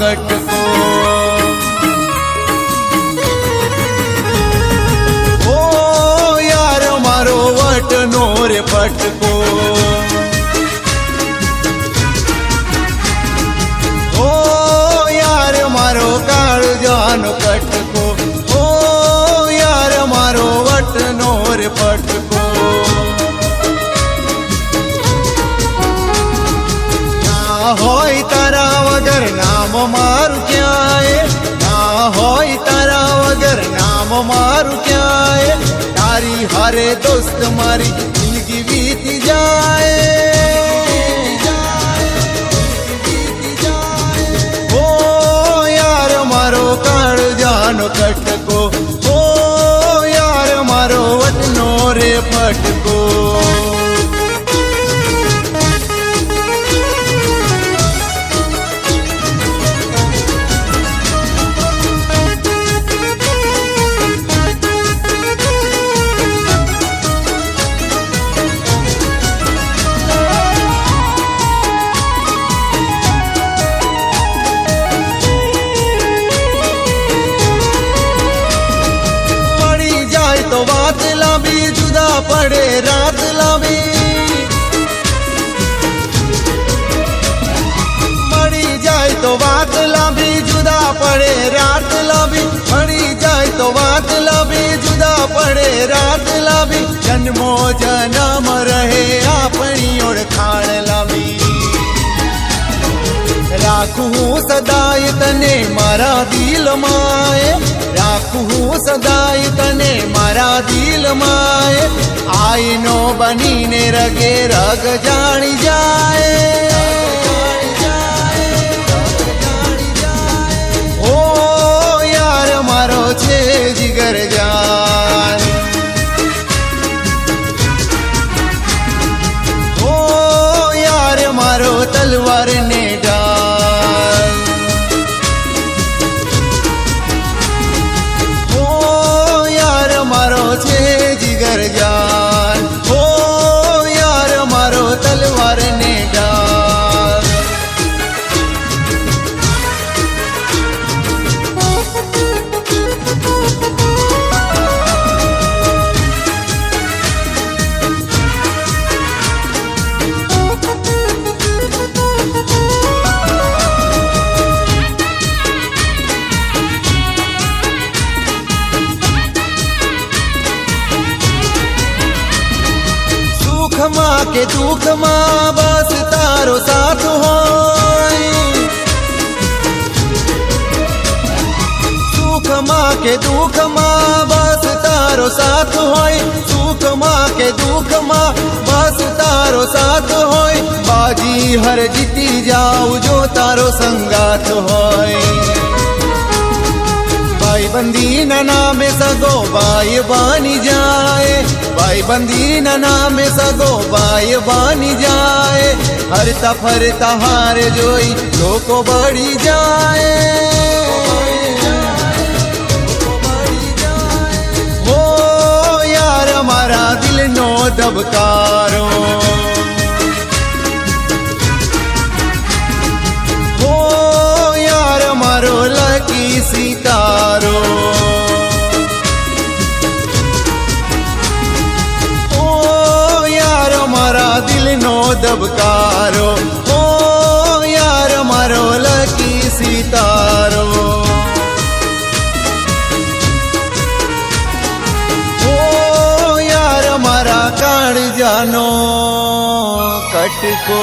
કટકો. ઓ યાર, મારો વટનો રે પટકો ઓ યાર, મારો કાળજાનો કટકો. ઓ યાર, મારો વટનો રે પટકો હોય વગર નામ મારું ક્યાંય ના હોય તારા વગર નામ મારું ક્યાંય તારી હારે દોસ્ત મારી જિંદગી વીતી જાય ઓ યાર મારો કાળજાનો કટકો ઓ યાર મારો વટનો રે ફટકો પડે રાત લાંબી મળી જાય તો વાત લાંબી જુદા પડે રાત લાંબી જન્મો જન્મ રહે આપણી ઓળખાણ લાંબી રાખું હું સદાય તને મારા દિલમાં રાખું હું સદાય તને મારા દિલમાં આઈનો બનીને રગે રગ જાણી જાય કે દુઃખમાં બસ તારો સાથ હોય સુખમાં કે દુઃખમાં બસ તારો સાથ હોય સુખમાં કે દુઃખમાં બસ તારો સાથ હોય બાજી હર જીતી જાઉં જો તારો સંગાથ હોય ભાઈબંધીના નામે સગો ભાઈ બાની बंदी न नाम सगो बाय बानी जाए। हर तफर तहार जोई को बड़ी जाए। हो यार, हमारा दिल नो दबका દબકારો ઓ યાર મારો લકી સિતારો. ઓ યાર મારા કાળજાનો કટકો.